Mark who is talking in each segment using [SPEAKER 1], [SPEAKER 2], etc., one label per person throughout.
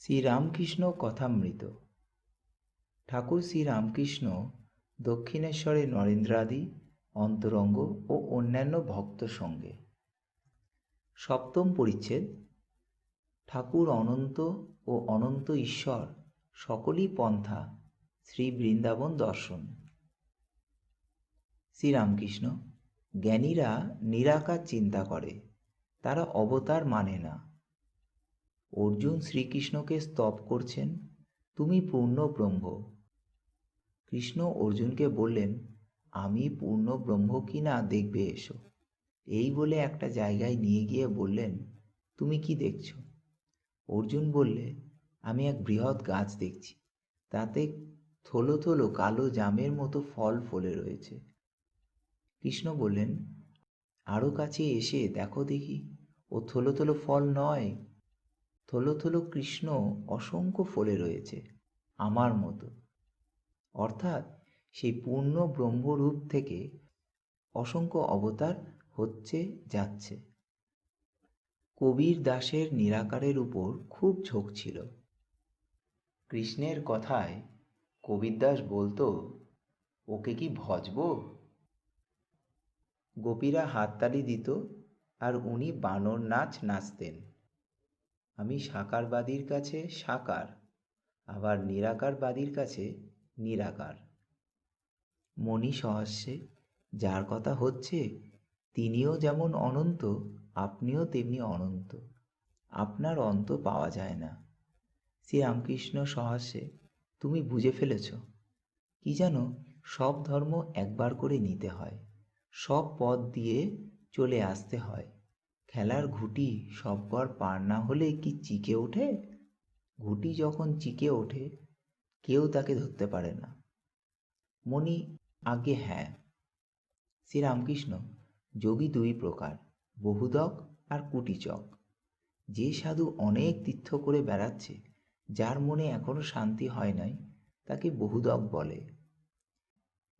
[SPEAKER 1] শ্রীরামকৃষ্ণ কথামৃত। ঠাকুর শ্রীরামকৃষ্ণ দক্ষিণেশ্বরে নরেন্দ্রাদি, অন্তরঙ্গ ও অন্যান্য ভক্ত সঙ্গে। সপ্তম পরিচ্ছেদ। ঠাকুর অনন্ত ও অনন্ত ঈশ্বর সকলই পন্থা, শ্রী বৃন্দাবন দর্শন। শ্রীরামকৃষ্ণ, জ্ঞানীরা নিরাকার চিন্তা করে, তারা অবতার মানে না। অর্জুন শ্রীকৃষ্ণকে স্তব করছেন, তুমি পূর্ণ ব্রহ্ম। কৃষ্ণ অর্জুনকে বললেন, আমি পূর্ণ ব্রহ্ম কি না দেখবে এসো। এই বলে একটা জায়গায় নিয়ে গিয়ে বললেন, তুমি কি দেখছ? অর্জুন বললে, আমি এক বৃহৎ গাছ দেখছি। তাতে থলো থলো কালো জামের মতো ফল ফলে রয়েছে। কৃষ্ণ বললেন আরও কাছে এসে দেখো দেখি। ও থলো থলো ফল নয় থলো থলো কৃষ্ণ অসংখ্য ফলে রয়েছে, আমার মতো। অর্থাৎ সেই পূর্ণ ব্রহ্মরূপ থেকে অসংখ্য অবতার হচ্ছে, যাচ্ছে। কবির দাসের নিরাকারের উপর খুব ঝোঁক ছিল। কৃষ্ণের কথায় কবির দাস বলতো, ওকে কি ভজব? গোপীরা হাততালি দিত আর উনি বানর নাচ নাচতেন। আমি সাকারবাদীর কাছে সাকার, আবার নিরাকারবাদীর কাছে নিরাকার। মণি সহস্যে যার কথা হচ্ছে, তিনিও যেমন অনন্ত, আপনিও তেমনি অনন্ত। আপনার অন্ত পাওয়া যায় না। শ্রীরামকৃষ্ণ সহাস্যে তুমি বুঝে ফেলেছ। কি যেন সব ধর্ম একবার করে নিতে হয়। সব পথ দিয়ে চলে আসতে হয়। খেলার ঘুটি সববার পার না হলে কি চিকে ওঠে? ঘুটি যখন চিকে ওঠে, কেউ তাকে ধরতে পারে না। মণি আগে হ্যাঁ শ্রীরামকৃষ্ণ, যোগী দুই প্রকার, বহুদক আর কুটিচক। যে সাধু অনেক তীর্থ করে বেড়াচ্ছে, যার মনে এখনও শান্তি হয় নাই, তাকে বহুদক বলে।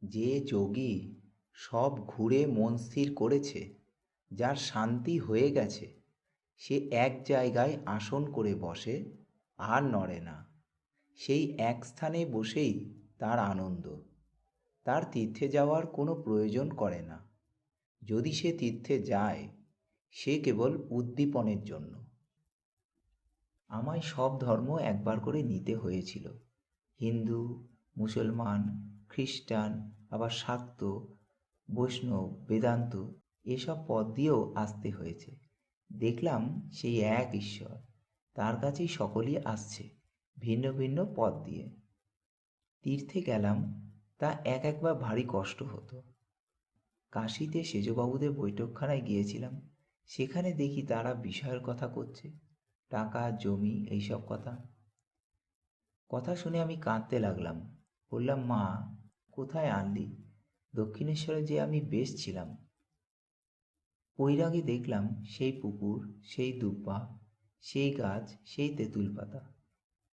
[SPEAKER 1] যে যোগী সব ঘুরে মন স্থির করেছে যার শান্তি হয়ে গেছে, সে এক জায়গায় আসন করে বসে আর নড়ে না। সেই এক স্থানে বসেই তার আনন্দ। তার তীর্থে যাওয়ার কোনো প্রয়োজন করে না। যদি সে তীর্থে যায়, সে কেবল উদ্দীপনের জন্য। আমায় সব ধর্ম একবার করে নিতে হয়েছিল। হিন্দু, মুসলমান, খ্রিস্টান, আবার শাক্ত, বৈষ্ণব, বেদান্ত এসব পদ দিয়েও আসতে হয়েছে। দেখলাম সেই এক ঈশ্বর, তার কাছেই সকলেই আসছে ভিন্ন ভিন্ন পদ দিয়ে। তীর্থে গেলাম, তা এক একবার ভারী কষ্ট হতো। কাশিতে সেজবাবুদের বৈঠকখানায় গিয়েছিলাম, সেখানে দেখি তারা বিষয়ের কথা করছে, টাকা, জমি, এইসব কথা। কথা শুনে আমি কাঁদতে লাগলাম, বললাম, মা, কোথায় আনলি? দক্ষিণেশ্বরে যে আমি বেশ ছিলাম বৈরাগে দেখলাম সেই পুকুর, সেই দুব্বা সেই গাছ, সেই তেঁতুল পাতা।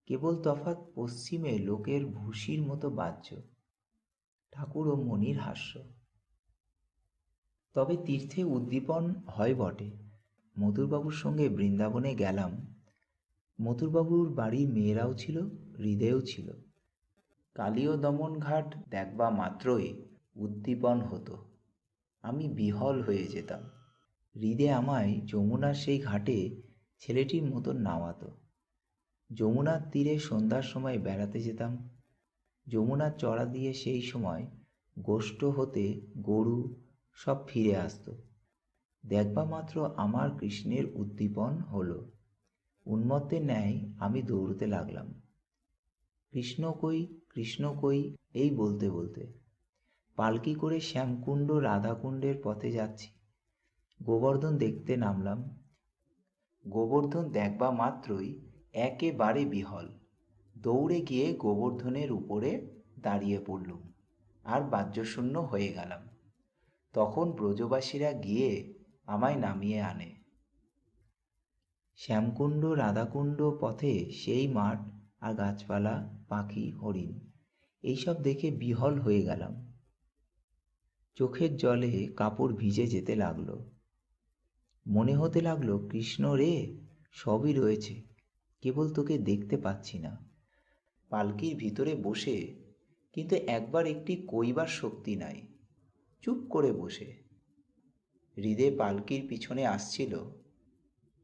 [SPEAKER 1] কেবল তফাৎ পশ্চিমে লোকের ভুসির মতো বাহ্য, ঠাকুর ও মনির হাস্য। তবে তীর্থে উদ্দীপন হয় বটে। মধুরবাবুর সঙ্গে বৃন্দাবনে গেলাম। মধুরবাবুর বাড়ির মেয়েরাও ছিল, হৃদয়ও ছিল। কালীয় দমন ঘাট দেখবা মাত্রই উদ্দীপন হতো। আমি বিহল হয়ে যেতাম। হৃদে আমায় যমুনার সেই ঘাটে ছেলেটির মতন নামাতো। যমুনার তীরে সন্ধ্যার সময় বেড়াতে যেতাম। যমুনার চড়া দিয়ে সেই সময় গোষ্ঠ হতে গরু সব ফিরে আসতো। দেখবা মাত্র আমার কৃষ্ণের উদ্দীপন হলো। উন্মত্তের ন্যায় আমি দৌড়তে লাগলাম। কৃষ্ণ কই কৃষ্ণ কই, এই বলতে বলতে। পালকি করে শ্যামকুণ্ড, রাধাকুণ্ডের পথে যাচ্ছি। গোবর্ধন দেখতে নামলাম। গোবর্ধন দেখবা মাত্রই একেবারে বিহল। দৌড়ে গিয়ে গোবর্ধনের উপরে দাঁড়িয়ে পড়লুম আর বাহ্যশূন্য হয়ে গেলাম। তখন ব্রজবাসীরা গিয়ে আমায় নামিয়ে আনে। শ্যামকুণ্ড, রাধাকুণ্ড পথে সেই মাঠ আর গাছপালা, পাখি, হরিণ, এইসব দেখে বিহল হয়ে গেলাম। চোখের জলে কাপড় ভিজে যেতে লাগল। মনে হতে লাগল, কৃষ্ণ রে, সবই রয়েছে। কেবল তোকে দেখতে পাচ্ছি না। পালকির ভিতরে বসে, কিন্তু একবার একটি কইবার শক্তি নাই। চুপ করে বসে। হৃদে পালকির পিছনে আসছিল।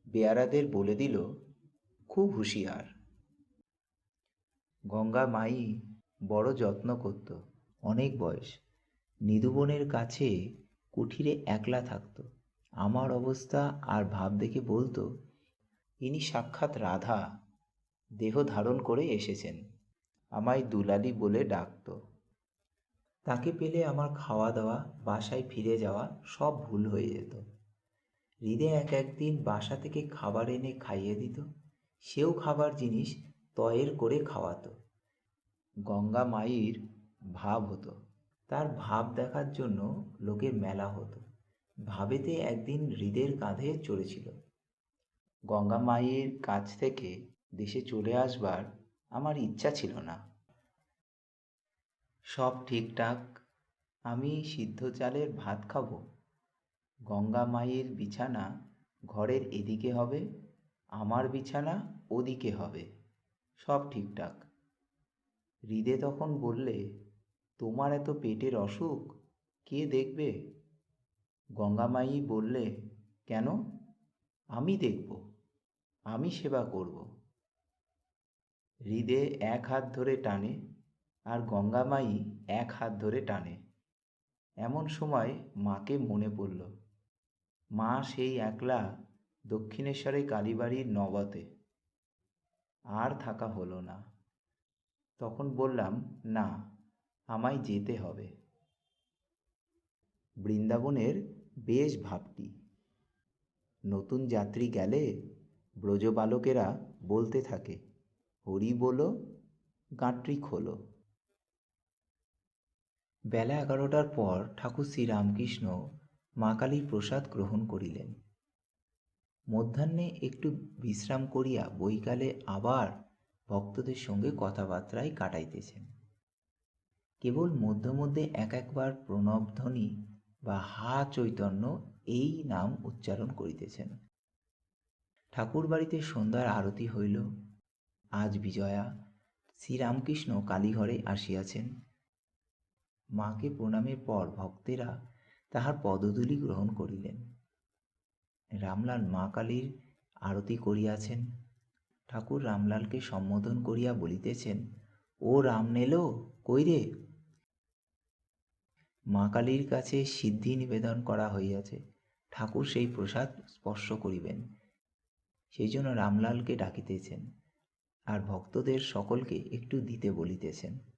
[SPEAKER 1] বেয়ারাদের বলে দিল, খুব হুঁশিয়ার। গঙ্গা মাই বড় যত্ন করত, অনেক বয়স। নিধুবনের কাছে কুঠিরে একলা থাকত। আমার অবস্থা আর ভাব দেখে বলতো, ইনি সাক্ষাৎ রাধা, দেহ ধারণ করে এসেছেন। আমায় দুলালি বলে ডাকত। তাকে পেলে আমার খাওয়া দাওয়া বাসায় ফিরে যাওয়া সব ভুল হয়ে যেত। হৃদে এক একদিন বাসা থেকে খাবার এনে খাইয়ে দিত। সেও খাবার জিনিস তয়ের করে খাওয়াতো। গঙ্গা মায়ের ভাব হতো। তার ভাব দেখার জন্য লোকের মেলা হতো। ভাবেতে একদিন হৃদের কাঁধে চড়েছিল। গঙ্গা মায়ের কাছ থেকে দেশে চলে আসবার আমার ইচ্ছা ছিল না। সব ঠিকঠাক, আমি সিদ্ধ চালের ভাত খাব। গঙ্গা মায়ের বিছানা ঘরের এদিকে হবে, আমার বিছানা ওদিকে হবে, সব ঠিকঠাক। হৃদে তখন বললে, তোমার এত পেটের অসুখ, কে দেখবে? গঙ্গামায়ী বললে, কেন? আমি দেখব, আমি সেবা করব। হৃদে এক হাত ধরে টানে আর গঙ্গামায়ী এক হাত ধরে টানে। এমন সময় মাকে মনে পড়ল, মা সেই একলা দক্ষিণেশ্বরে কালীবাড়ির নবতে। আর থাকা হলো না। তখন বললাম, না, আমায় যেতে হবে। বৃন্দাবনের বেশ ভাবটি। নতুন যাত্রী গেলে ব্রজবালকেরা বলতে থাকে, হরি বলো, গাঁটরি খোলো। বেলা এগারোটার পর ঠাকুর শ্রীরামকৃষ্ণ মা কালীর প্রসাদ গ্রহণ করিলেন। মধ্যাহ্নে একটু বিশ্রাম করিয়া বৈকালে আবার ভক্তদের সঙ্গে কথাবার্তায় কাটাইতেছেন। কেবল মধ্যে মধ্যে এক একবার প্রণবধ্বনি বা হা চৈতন্য এই নাম উচ্চারণ করিতেছেন। ঠাকুর বাড়িতে সন্ধ্যার আরতি হইল। আজ বিজয়া, শ্রীরামকৃষ্ণ কালীঘরে আসিয়াছেন। মাকে প্রণামের পর ভক্তেরা তাহার পদধূলি গ্রহণ করিলেন। রামলাল মা কালীর আরতি করিয়াছেন। ঠাকুর রামলালকে সম্বোধন করিয়া বলিতেছেন, ও রাম নেলো কই রে মা কালীর কাছে সিদ্ধি নিবেদন করা হইয়াছে। ঠাকুর সেই প্রসাদ স্পর্শ করিবেন। সেই জন্য রামলালকে ডাকিতেছেন আর ভক্তদের সকলকে একটু দিতে বলিতেছেন।